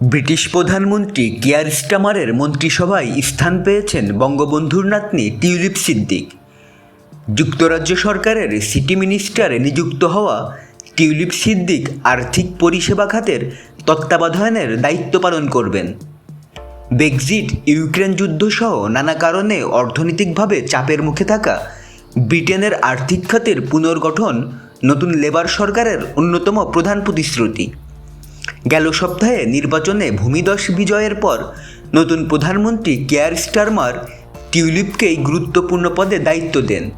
British প্রধানমন্ত্রী কিয়ার স্টামারের মন্ত্রিসভায় স্থান পেয়েছেন বঙ্গবন্ধুর নাতনি টিউলিপ সিদ্দিক। যুক্তরাজ্য সরকারের সিটি মিনিস্টারে নিযুক্ত হওয়া টিউলিপ সিদ্দিক আর্থিক পরিষেবা খাতের তত্ত্বাবধানের দায়িত্ব পালন করবেন। ব্রেক্সিট, ইউক্রেন যুদ্ধসহ নানা কারণে অর্থনৈতিকভাবে চাপের মুখে থাকা ব্রিটেনের আর্থিক খাতের পুনর্গঠন নতুন লেবার সরকারের অন্যতম প্রধান প্রতিশ্রুতি। গেল সপ্তাহে নির্বাচনে ভূমিদশ বিজয়ের পর নতুন প্রধানমন্ত্রী কেয়ার স্টারমার টিউলিপকেই গুরুত্বপূর্ণ পদে দায়িত্ব দেন।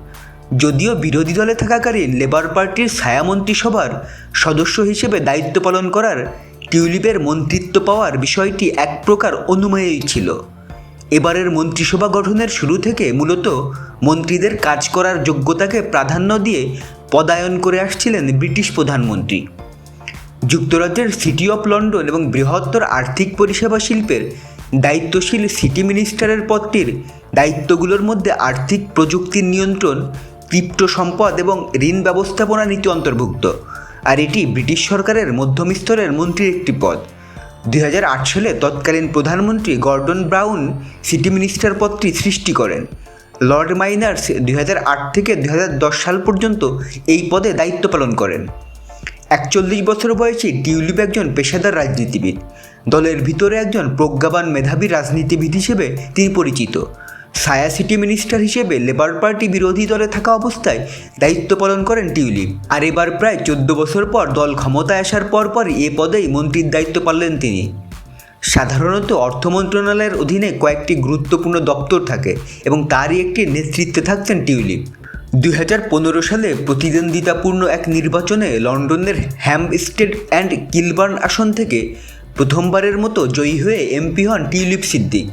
যদিও বিরোধী দলে থাকাকালীন লেবার পার্টির ছায়ামন্ত্রিসভার সদস্য হিসেবে দায়িত্ব পালন করার টিউলিপের মন্ত্রিত্ব পাওয়ার বিষয়টি এক প্রকার অনুমেয়ই ছিল। এবারের মন্ত্রিসভা গঠনের শুরু থেকে মূলত মন্ত্রীদের কাজ করার যোগ্যতাকে প্রাধান্য দিয়ে পদায়ন করে আসছিলেন ব্রিটিশ প্রধানমন্ত্রী। যুক্তরাজ্যের সিটি অফ লন্ডন এবং বৃহত্তর আর্থিক পরিষেবা শিল্পের দায়িত্বশীল সিটি মিনিস্টারের পদটির দায়িত্বগুলোর মধ্যে আর্থিক প্রযুক্তির নিয়ন্ত্রণ, ক্রিপ্টো সম্পদ এবং ঋণ ব্যবস্থাপনা নীতি অন্তর্ভুক্ত। আর এটি ব্রিটিশ সরকারের মধ্যম স্তরের মন্ত্রীর একটি পদ। দুই হাজার আট সালে তৎকালীন প্রধানমন্ত্রী গর্ডন ব্রাউন সিটি মিনিস্টার পদটি সৃষ্টি করেন। লর্ড মাইনার্স দুই হাজার আট থেকে দু হাজার দশ সাল পর্যন্ত এই পদে দায়িত্ব পালন করেন। একচল্লিশ বছর বয়সী টিউলিপ একজন পেশাদার রাজনীতিবিদ। দলের ভিতরে একজন প্রজ্ঞাবান মেধাবী রাজনীতিবিদ হিসেবে তিনি পরিচিত। সায়া সিটি মিনিস্টার হিসেবে লেবার পার্টি বিরোধী দলে থাকা অবস্থায় দায়িত্ব পালন করেন টিউলিপ। আর এবার প্রায় চোদ্দ বছর পর দল ক্ষমতায় আসার পরপরই এ পদেই মন্ত্রীর দায়িত্ব পাললেন তিনি। সাধারণত অর্থ মন্ত্রণালয়ের অধীনে কয়েকটি গুরুত্বপূর্ণ দপ্তর থাকে এবং তারই একটি নেতৃত্বে থাকতেন টিউলিপ। দুই হাজার পনেরো সালে প্রতিদ্বন্দ্বিতাপূর্ণ এক নির্বাচনে লন্ডনের হ্যাম স্টেট অ্যান্ড কিলবার্ন আসন থেকে প্রথমবারের মতো জয়ী হয়ে এমপি হন টিউলিপ সিদ্দিক।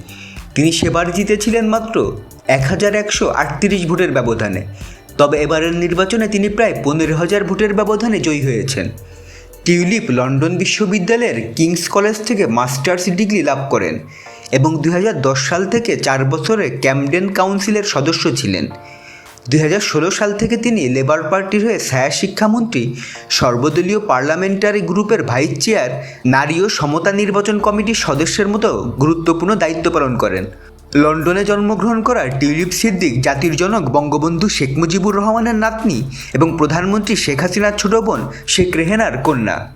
তিনি সেবার জিতেছিলেন মাত্র এক হাজার একশো আটত্রিশ ভোটের ব্যবধানে। তবে এবারের নির্বাচনে তিনি প্রায় পনেরো হাজার ভোটের ব্যবধানে জয়ী হয়েছেন। টিউলিপ লন্ডন বিশ্ববিদ্যালয়ের কিংস কলেজ থেকে মাস্টার্স ডিগ্রি লাভ করেন এবং দু হাজার দশ সাল থেকে চার বছরে ক্যামডেন কাউন্সিলের সদস্য ছিলেন। দুই হাজার ষোলো সাল থেকে তিনি লেবার পার্টির হয়ে ছায়া শিক্ষামন্ত্রী, সর্বদলীয় পার্লামেন্টারি গ্রুপের ভাইস চেয়ার, নারী ও সমতা নির্বাচন কমিটির সদস্যের মতো গুরুত্বপূর্ণ দায়িত্ব পালন করেন। লন্ডনে জন্মগ্রহণ করা টিউলিপ সিদ্দিক, জাতির জনক বঙ্গবন্ধু শেখ মুজিবুর রহমানের নাতনি এবং প্রধানমন্ত্রী শেখ হাসিনার ছোট বোন শেখ রেহেনার কন্যা।